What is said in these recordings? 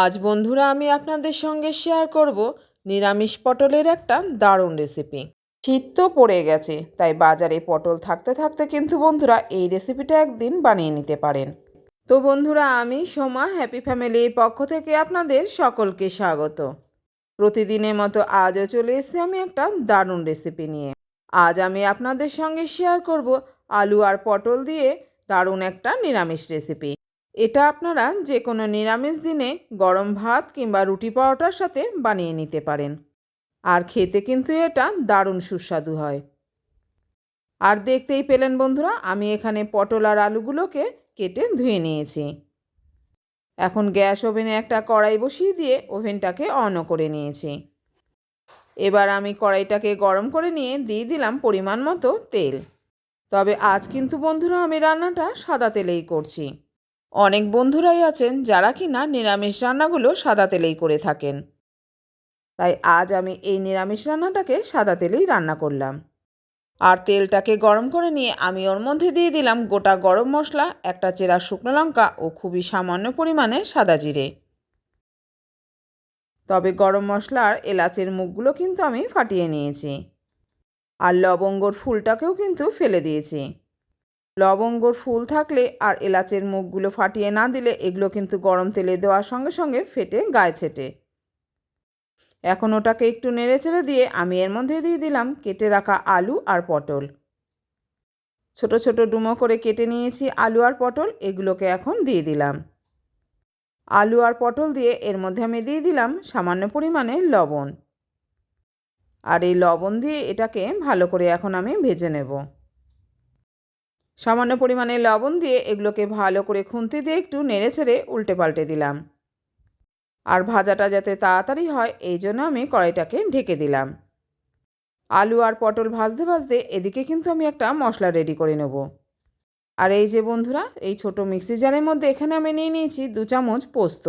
আজ বন্ধুরা আমি আপনাদের সঙ্গে শেয়ার করব নিরামিষ পটলের একটা দারুণ রেসিপি শীত তো পড়ে গেছে, তাই বাজারে পটল থাকতে থাকতে কিন্তু বন্ধুরা এই রেসিপিটা একদিন বানিয়ে নিতে পারেন। তো বন্ধুরা, আমি সোমা হ্যাপি ফ্যামিলির পক্ষ থেকে আপনাদের সকলকে স্বাগত। প্রতিদিনের মতো আজও চলে এসেছি আমি একটা দারুণ রেসিপি নিয়ে। আজ আমি আপনাদের সঙ্গে শেয়ার করব আলু আর পটল দিয়ে দারুণ একটা নিরামিষ রেসিপি এটা আপনারা যে কোনো নিরামিষ দিনে গরম ভাত কিংবা রুটি পরোটার সাথে বানিয়ে নিতে পারেন। আর খেতে কিন্তু এটা দারুণ সুস্বাদু হয়। আর দেখতেই পেলেন বন্ধুরা, আমি এখানে পটল আর আলুগুলোকে কেটে ধুয়ে নিয়েছি। এখন গ্যাস ওভেনে একটা কড়াই বসিয়ে দিয়ে ওভেনটাকে অনও করে নিয়েছি। এবার আমি কড়াইটাকে গরম করে নিয়ে দিয়ে দিলাম পরিমাণ মতো তেল। তবে আজ কিন্তু বন্ধুরা আমি রান্নাটা সাদা তেলেই করছি। অনেক বন্ধুরাই আছেন যারা কিনা নিরামিষ রান্নাগুলো সাদা তেলেই করে থাকেন। তাই আজ আমি এই নিরামিষ রান্নাটাকে সাদা তেলেই রান্না করলাম। আর তেলটাকে গরম করে নিয়ে আমি ওর মধ্যে দিয়ে দিলাম গোটা গরম মশলা, একটা চেরা শুকনো লঙ্কা ও খুবই সামান্য পরিমাণে সাদা জিরে। তবে গরম মশলার এলাচের মুখগুলো কিন্তু আমি ফাটিয়ে নিয়েছি। আর লবঙ্গর ফুলটাকেও কিন্তু ফেলে দিয়েছি। লবঙ্গর ফুল থাকলে আর এলাচের মুখগুলো ফাটিয়ে না দিলে এগুলো কিন্তু গরম তেলে দেওয়ার সঙ্গে সঙ্গে ফেটে গায়ে ছেটে। এখন ওটাকে একটু নেড়ে চেড়ে দিয়ে আমি এর মধ্যে দিয়ে দিলাম কেটে রাখা আলু আর পটল। ছোট ছোট ডুমো করে কেটে নিয়েছি আলু আর পটল, এগুলোকে এখন দিয়ে দিলাম। আলু আর পটল দিয়ে এর মধ্যে আমি দিয়ে দিলাম সামান্য পরিমাণে লবণ। আর এই লবণ দিয়ে এটাকে ভালো করে এখন আমি ভেজে নেব। সামান্য পরিমাণে লবণ দিয়ে এগুলোকে ভালো করে খুন্তি দিয়ে একটু নেড়ে ছেড়ে উল্টে পাল্টে দিলাম। আর ভাজাটা যাতে তাড়াতাড়ি হয়, এই জন্য আমি কড়াইটাকে ঢেকে দিলাম। আলু আর পটল ভাজতে ভাজতে এদিকে কিন্তু আমি একটা মশলা রেডি করে নেব। আর এই যে বন্ধুরা, এই ছোট মিক্সি জারের মধ্যে এখানে আমি নিয়ে নিয়েছি দু চামচ পোস্ত।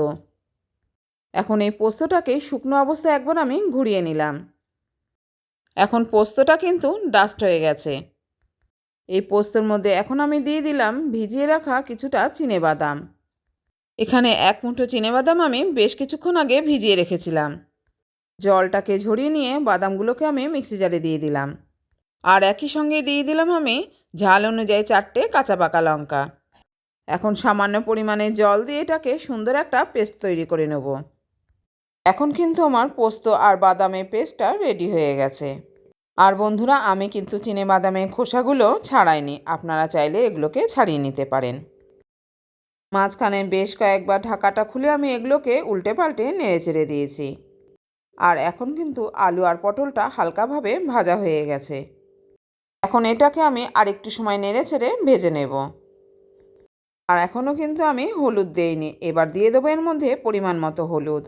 এখন এই পোস্তটাকে শুকনো অবস্থায় একবার আমি ঘুরিয়ে নিলাম। এখন পোস্তটা কিন্তু ডাস্ট হয়ে গেছে। এই পোস্তর মধ্যে এখন আমি দিয়ে দিলাম ভিজিয়ে রাখা কিছুটা বাদাম। এখানে এক মুঠো বাদাম আমি বেশ কিছুক্ষণ আগে ভিজিয়ে রেখেছিলাম। জলটাকে ঝরিয়ে নিয়ে বাদামগুলোকে আমি মিক্সি জারে দিয়ে দিলাম। আর একই সঙ্গে দিয়ে দিলাম আমি ঝাল অনুযায়ী চারটে কাঁচা পাকা লঙ্কা। এখন সামান্য পরিমাণে জল দিয়ে এটাকে সুন্দর একটা পেস্ট তৈরি করে নেব। এখন কিন্তু আমার পোস্ত আর বাদামের পেস্টটা রেডি হয়ে গেছে। আর বন্ধুরা, আমি কিন্তু চিনে বাদামের খোসাগুলো ছাড়াইনি। আপনারা চাইলে এগুলোকে ছাড়িয়ে নিতে পারেন। মাঝখানে বেশ কয়েকবার ঢাকাটা খুলে আমি এগুলোকে উল্টে পাল্টে নেড়ে চেড়ে দিয়েছি। আর এখন কিন্তু আলু আর পটলটা হালকাভাবে ভাজা হয়ে গেছে। এখন এটাকে আমি আরেকটু সময় নেড়ে চেড়ে ভেজে নেব। আর এখনও কিন্তু আমি হলুদ দেইনি। এবার দিয়ে দেবো এর মধ্যে পরিমাণ মতো হলুদ।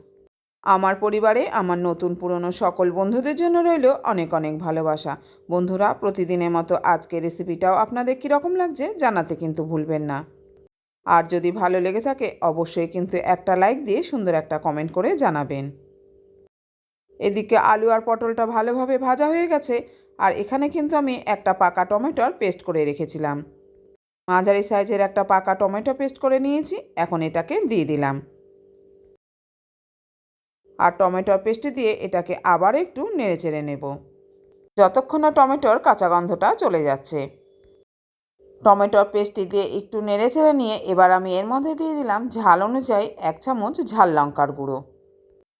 আমার পরিবারে আমার নতুন পুরনো সকল বন্ধুদের জন্য রইল অনেক অনেক ভালোবাসা। বন্ধুরা, প্রতিদিনের মতো আজকের রেসিপিটাও আপনাদের কীরকম লাগছে জানাতে কিন্তু ভুলবেন না। আর যদি ভালো লেগে থাকে, অবশ্যই কিন্তু একটা লাইক দিয়ে সুন্দর একটা কমেন্ট করে জানাবেন। এদিকে আলু আর পটলটা ভালোভাবে ভাজা হয়ে গেছে, আর এখানে কিন্তু আমি একটা পাকা টমেটোর পেস্ট করে রেখেছিলাম। মাঝারি সাইজের একটা পাকা টমেটো পেস্ট করে নিয়েছি, এখন এটাকে দিয়ে দিলাম। আর টমেটোর পেস্টটি দিয়ে এটাকে আবার একটু নেড়ে চেড়ে নেব। যতক্ষণ না টমেটোর কাঁচা গন্ধটা চলে যাচ্ছে। টমেটোর পেস্টটি দিয়ে একটু নেড়ে চেড়ে নিয়ে এবার আমি এর মধ্যে দিয়ে দিলাম ঝাল অনুযায়ী এক চামচ ঝাল লঙ্কার গুঁড়ো।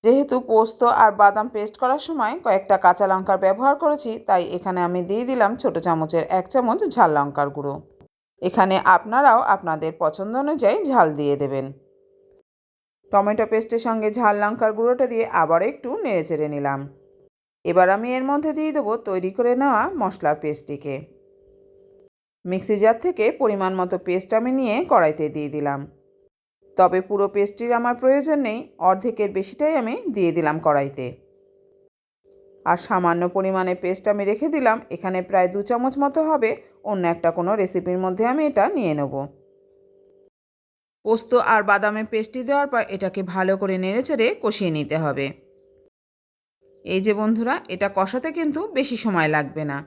যেহেতু পোস্ত আর বাদাম পেস্ট করার সময় কয়েকটা কাঁচা লঙ্কার ব্যবহার করেছি, তাই এখানে আমি দিয়ে দিলাম ছোটো চামচের এক চামচ ঝাল লঙ্কার গুঁড়ো। এখানে আপনারাও আপনাদের পছন্দ অনুযায়ী ঝাল দিয়ে দেবেন। টমেটো পেস্টের সঙ্গে ঝাল লঙ্কার গুঁড়োটা দিয়ে আবার একটু নেড়ে চেড়ে নিলাম। এবার আমি এর মধ্যে দিয়ে দেবো তৈরি করে নেওয়া মশলার পেস্টটিকে। মিক্সি জার থেকে পরিমাণ মতো পেস্ট আমি নিয়ে কড়াইতে দিয়ে দিলাম। তবে পুরো পেস্টটির আমার প্রয়োজন নেই, অর্ধেকের বেশিটাই আমি দিয়ে দিলাম কড়াইতে। আর সামান্য পরিমাণে পেস্ট আমি রেখে দিলাম, এখানে প্রায় দু চামচ মতো হবে, অন্য একটা কোনো রেসিপির মধ্যে আমি এটা নিয়ে নেব। পোস্ত আর বাদামের পেস্টটি দেওয়ার পর এটাকে ভালো করে নেড়েচেড়ে কষিয়ে নিতে হবে। এই যে বন্ধুরা, এটা কষাতে কিন্তু বেশি সময় লাগবে না।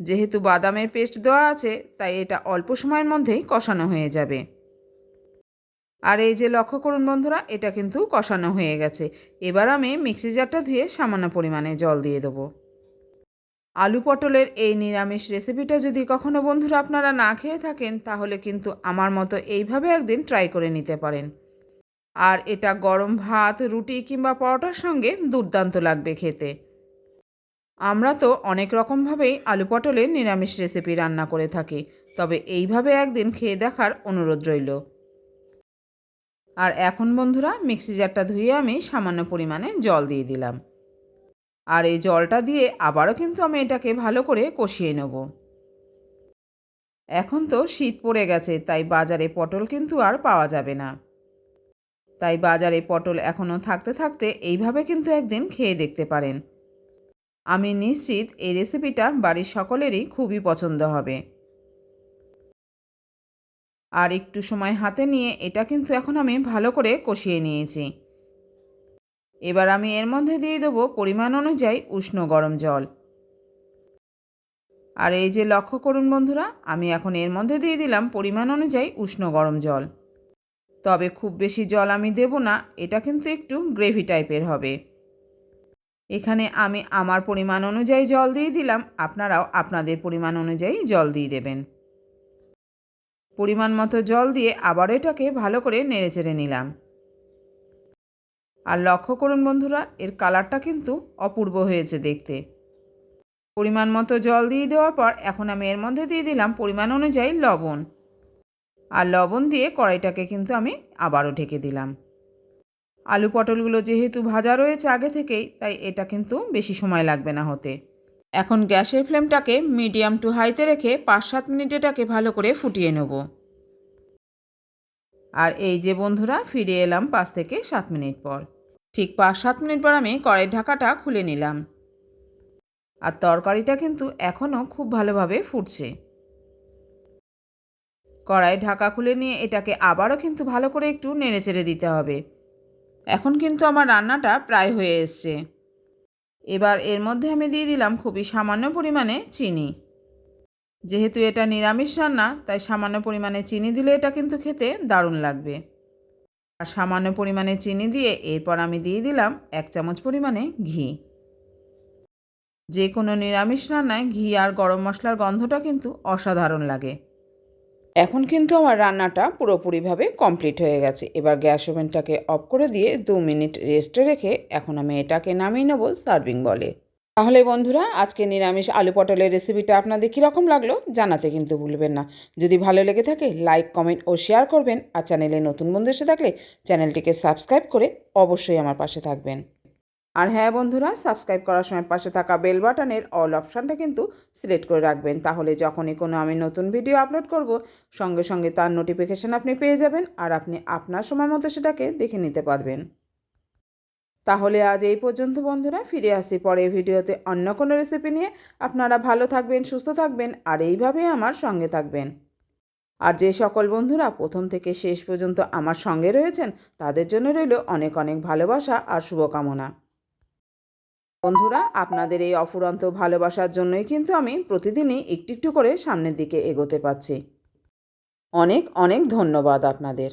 যেহেতু বাদামের পেস্ট দেওয়া আছে, তাই এটা অল্প সময়ের মধ্যেই কষানো হয়ে যাবে। আর এই যে লক্ষ্য করুন বন্ধুরা, এটা কিন্তু কষানো হয়ে গেছে। এবার আমি মিক্সি জারটা ধুয়ে সামান্য পরিমাণে জল দিয়ে দেবো। আলু পটলের এই নিরামিষ রেসিপিটা যদি কখনো বন্ধুরা আপনারা না খেয়ে থাকেন, তাহলে কিন্তু আমার মতো এইভাবে একদিন ট্রাই করে নিতে পারেন। আর এটা গরম ভাত, রুটি কিংবা পরোটার সঙ্গে দুর্দান্ত লাগবে খেতে। আমরা তো অনেক রকমভাবেই আলু পটলের নিরামিষ রেসিপি রান্না করে থাকি, তবে এইভাবে একদিন খেয়ে দেখার অনুরোধ রইল। আর এখন বন্ধুরা, মিক্সি জারটা ধুয়ে আমি সামান্য পরিমাণে জল দিয়ে দিলাম। আর এই জলটা দিয়ে আবারও কিন্তু আমি এটাকে ভালো করে কষিয়ে নেব। এখন তো শীত পড়ে গেছে, তাই বাজারে পটল কিন্তু আর পাওয়া যাবে না। তাই বাজারে পটল এখনও থাকতে থাকতে এইভাবে কিন্তু একদিন খেয়ে দেখতে পারেন। আমি নিশ্চিত এই রেসিপিটা বাড়ির সকলেরই খুবই পছন্দ হবে। আর একটু সময় হাতে নিয়ে এটা কিন্তু এখন আমি ভালো করে কষিয়ে নিয়েছি। এবার আমি এর মধ্যে দিয়ে দেবো পরিমাণ অনুযায়ী উষ্ণ গরম জল। আর এই যে লক্ষ্য করুন বন্ধুরা, আমি এখন এর মধ্যে দিয়ে দিলাম পরিমাণ অনুযায়ী উষ্ণ গরম জল। তবে খুব বেশি জল আমি দেব না, এটা কিন্তু একটু গ্রেভি টাইপের হবে। এখানে আমি আমার পরিমাণ অনুযায়ী জল দিয়ে দিলাম, আপনারাও আপনাদের পরিমাণ অনুযায়ী জল দিয়ে দেবেন। পরিমাণ মতো জল দিয়ে আবার এটাকে ভালো করে নেড়েচেড়ে নিলাম। আর লক্ষ্য করুন বন্ধুরা, এর কালারটা কিন্তু অপূর্ব হয়েছে দেখতে। পরিমাণ মতো জল দিয়ে দেওয়ার পর এখন আমি এর মধ্যে দিয়ে দিলাম পরিমাণ অনুযায়ী লবণ। আর লবণ দিয়ে কড়াইটাকে কিন্তু আমি আবারও ঢেকে দিলাম। আলু পটলগুলো যেহেতু ভাজা রয়েছে আগে থেকেই, তাই এটা কিন্তু বেশি সময় লাগবে না হতে। এখন গ্যাসের ফ্লেমটাকে মিডিয়াম টু হাইতে রেখে পাঁচ সাত মিনিট এটাকে ভালো করে ফুটিয়ে নেব। আর এই যে বন্ধুরা, ফিরে এলাম পাঁচ থেকে সাত মিনিট পর। ঠিক পাঁচ সাত মিনিট পর আমি কড়াইয়ের ঢাকাটা খুলে নিলাম। আর তরকারিটা কিন্তু এখনও খুব ভালোভাবে ফুটছে। কড়াই ঢাকা খুলে নিয়ে এটাকে আবারও কিন্তু ভালো করে একটু নেড়ে চেড়ে দিতে হবে। এখন কিন্তু আমার রান্নাটা প্রায় হয়ে এসছে। এবার এর মধ্যে আমি দিয়ে দিলাম খুবই সামান্য পরিমাণে চিনি। যেহেতু এটা নিরামিষ রান্না, তাই সামান্য পরিমাণে চিনি দিলে এটা কিন্তু খেতে দারুণ লাগবে। আর সামান্য পরিমাণে চিনি দিয়ে এরপর আমি দিয়ে দিলাম এক চামচ পরিমাণে ঘি। যে কোনো নিরামিষ রান্নায় ঘি আর গরম মশলার গন্ধটা কিন্তু অসাধারণ লাগে। এখন কিন্তু আমার রান্নাটা পুরোপুরিভাবে কমপ্লিট হয়ে গেছে। এবার গ্যাস ওভেনটাকে অফ করে দিয়ে দু মিনিট রেস্টে রেখে এখন আমি এটাকে নামিয়ে নেব সার্ভিং বলে। তাহলে বন্ধুরা, আজকে নিরামিষ আলু পটলের রেসিপিটা আপনাদের কীরকম লাগল জানাতে কিন্তু ভুলবেন না। যদি ভালো লেগে থাকে লাইক কমেন্ট ও শেয়ার করবেন। আর চ্যানেলে নতুন বন্ধু এসে থাকলে চ্যানেলটিকে সাবস্ক্রাইব করে অবশ্যই আমার পাশে থাকবেন। আর হ্যাঁ বন্ধুরা সাবস্ক্রাইব করার সময় পাশে থাকা বেল বাটনের অল অপশানটা কিন্তু সিলেক্ট করে রাখবেন। তাহলে যখনই কোনো আমি নতুন ভিডিও আপলোড করব, সঙ্গে সঙ্গে তার নোটিফিকেশান আপনি পেয়ে যাবেন। আর আপনি আপনার সময় মতো সেটাকে দেখে নিতে পারবেন। তাহলে আজ এই পর্যন্ত বন্ধুরা, ফিরে আসি পরে ভিডিওতে অন্য কোনো রেসিপি নিয়ে। আপনারা ভালো থাকবেন, সুস্থ থাকবেন, আর এইভাবেই আমার সঙ্গে থাকবেন। আর যে সকল বন্ধুরা প্রথম থেকে শেষ পর্যন্ত আমার সঙ্গে রয়েছেন, তাদের জন্য রইল অনেক অনেক ভালোবাসা আর শুভকামনা। বন্ধুরা, আপনাদের এই অফুরন্ত ভালোবাসার জন্যই কিন্তু আমি প্রতিদিনই একটু একটু করে সামনের দিকে এগোতে পারছি। অনেক অনেক ধন্যবাদ আপনাদের।